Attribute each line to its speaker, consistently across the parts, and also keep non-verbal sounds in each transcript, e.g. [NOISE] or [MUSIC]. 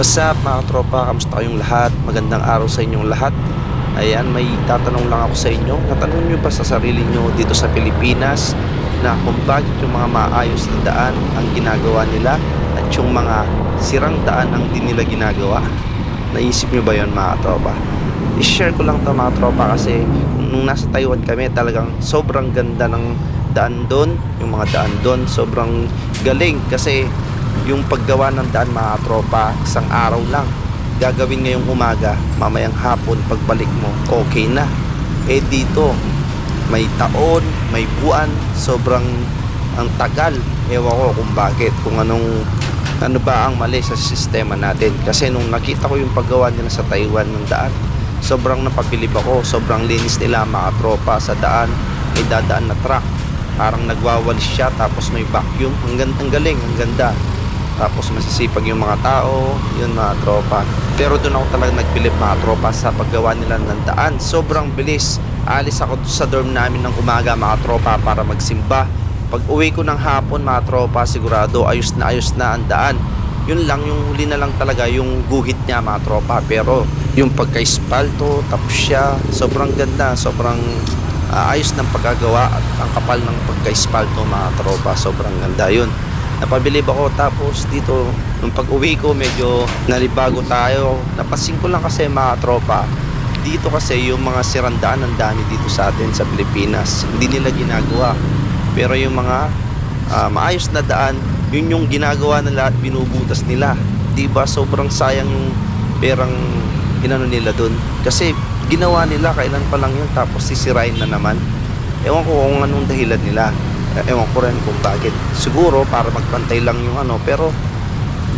Speaker 1: What's up mga tropa? Kamusta kayong lahat? Magandang araw sa inyong lahat. Ayan, may tatanong lang ako sa inyo. Natanong nyo ba sa sarili nyo dito sa Pilipinas na kung bakit yung mga maayos na daan ang ginagawa nila at yung mga sirang daan ang di nila ginagawa? Naisip nyo ba yon mga tropa? I-share ko lang to mga tropa kasi nung nasa Taiwan kami talagang sobrang ganda ng daan doon. Yung mga daan doon sobrang galing kasi yung paggawa ng daan mga tropa isang araw lang. Gagawin ngayong umaga mamayang hapon pagbalik mo okay na. Eh dito may taon may buwan sobrang ang tagal. Ewan ko kung bakit kung anong ano ba ang mali sa sistema natin. Kasi nung nakita ko yung paggawa nila sa Taiwan ng daan sobrang napabilib ako sobrang linis nila mga tropa sa daan. May dadaan na truck. Parang nagwawalis siya tapos may vacuum. Ang, ang galing ang ganda tapos masisipag yung mga tao yun mga tropa. Pero doon ako talaga nagbilip mga tropa sa paggawa nila ng daan. Sobrang bilis. Alis ako sa dorm namin ng umaga mga tropa para magsimba. Pag uwi ko ng hapon mga tropa sigurado ayos na ayos na ang daan. Yun lang yung huli na lang talaga yung guhit niya mga tropa. Pero yung pagka-espalto tapos siya sobrang ganda sobrang ah, ayos ng pagkagawa at ang kapal ng pagka-espalto mga tropa. Sobrang ganda yun napabilib ako tapos dito nung pag uwi ko medyo nalibago tayo. Napansin ko lang kasi mga tropa dito kasi yung mga sirandaan ang dami dito sa atin sa Pilipinas. Hindi nila ginagawa. Pero yung mga ah, maayos na daan yun yung ginagawa nila at binubutas nila. Di ba? Sobrang sayang yung perang inano nila dun. Kasi ginawa nila kailan pa lang yun tapos sisirain na naman. Ewan ko kung anong dahilan nila ewan ko rin kung bakit. Siguro para magpantay lang yung ano pero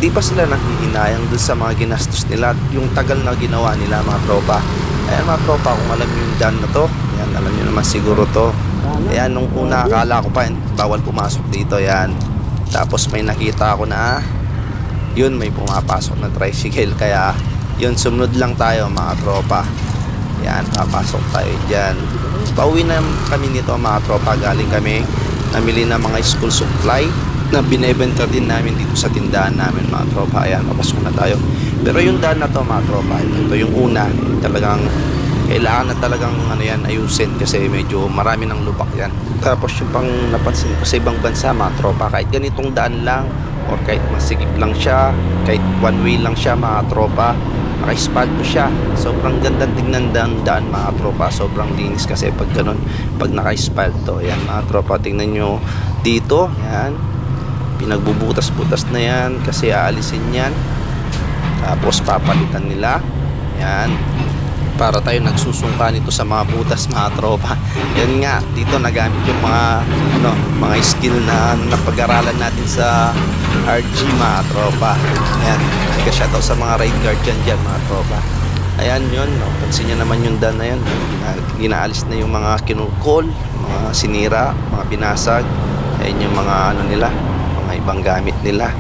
Speaker 1: di ba sila nanghihinayang dun sa mga ginastos nila yung tagal na ginawa nila mga tropa? Ayan mga tropa kung alam yung daan na to yan alam nyo naman siguro to. Ayan nung una akala ko pa eh, bawal pumasok dito yan tapos may nakita ako na yun may pumapasok na tricycle kaya yun sumunod lang tayo mga tropa. Yan papasok tayo dyan. Pauwi na kami nito mga tropa galing kami namili na mga school supply na binebenta din namin dito sa tindahan namin mga tropa. Ayan papasok na tayo. Pero yung daan na to mga tropa ito yung una. Talagang kailangan na talagang ano yan ayusin kasi medyo marami ng lubak yan. Tapos yung pang napansin ko sa ibang bansa mga tropa kahit ganitong daan lang or kahit masigip lang siya kahit one way lang siya mga tropa naka-espalto siya. Sobrang ganda tingnan daan, daan mga tropa. Sobrang linis kasi pag ganun pag naka-espalto yan mga tropa tingnan nyo dito. Yan pinagbubutas-butas na yan kasi aalisin yan. Tapos papalitan nila. Yan para tayo nagsusungka nito sa mga butas mga tropa. Yan nga dito nagamit yung mga ano mga skill na napag-aralan natin sa RG mga tropa. Yan shoutout sa mga right guard dyan dyan mga tropa. Ayan yun no? pansin nyo naman yung dan na yan Gina- ginaalis na yung mga kinukol mga sinira mga binasag. Ayan yung mga ano nila mga ibang gamit nila.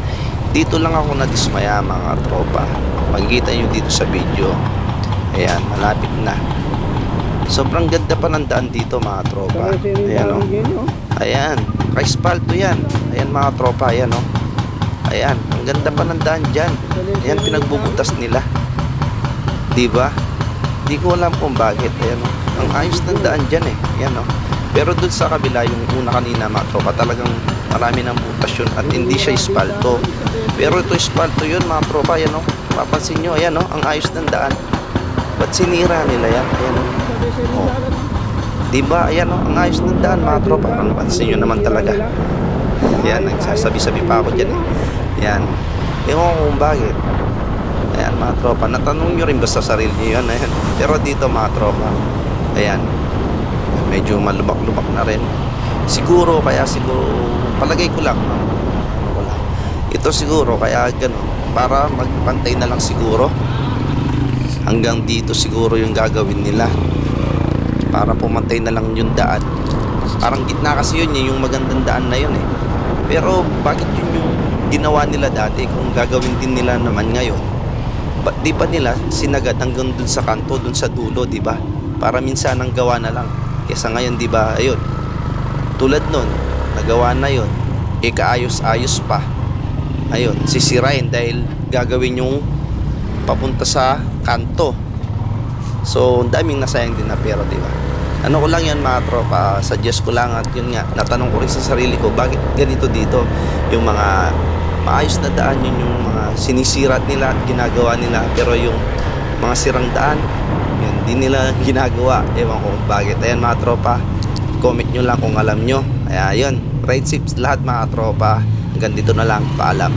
Speaker 1: Dito lang ako nadismaya mga tropa. Makikita nyo dito sa video ayan malapit na. Sobrang ganda pa ng daan dito mga tropa. Ayan o ayan kaispalto yan. Ayan mga tropa ayan o ayan ang ganda pa ng daan dyan. Ayan pinagbubutas nila. Di ba? Di ko alam kung bakit. Ayan o ang ayos ng daan dyan eh. Ayan o pero dun sa kabila yung una kanina mga tropa talagang marami ng butas yun at hindi siya espalto. Pero ito espalto yun mga tropa ayan o papansin nyo ayan o ang ayos ng daan ba't sinira nila yan. Ayan o oh. diba? Ayan o ang ayos ng daan mga tropa. Ang pansin nyo naman talaga. Yan nagsasabi-sabi pa ako dyan eh. Yan ewan ko kung bakit. Ayan mga tropa. Natanong nyo rin ba sa sarili nyo yan ayan. pero dito mga tropa ayan. Medyo malubak-lubak na rin. Siguro kaya siguro palagay ko lang wala. Ito siguro kaya ganun. Para magpantay na lang siguro hanggang dito siguro yung gagawin nila. Para pumantay na lang yung daan. Parang gitna kasi yun eh, yung magandang daan na yun eh. Pero bakit yun yung ginawa nila dati kung gagawin din nila naman ngayon? Ba't di pa nila sinagad hanggang dun sa kanto dun sa dulo di ba? Para minsan ang gawa na lang. Kesa ngayon di ba? Ayun. Tulad nun nagawa na yun. E kaayos-ayos pa. Ayun sisirain dahil gagawin yung papunta sa kanto. So, daming nasayang din na pera, di ba? Ano ko lang yan mga tropa, suggest ko lang at yun nga, natanong ko rin sa sarili ko, bakit ganito dito? Yung mga maayos na daan, yun yung mga sinisirat nila at ginagawa nila, pero yung mga sirang daan, yun, di nila [LAUGHS] ginagawa. Ewan ko bakit. Ayan mga tropa, comment nyo lang kung alam nyo. Kaya yun, ride tips lahat mga tropa. Hanggang dito na lang, paalam.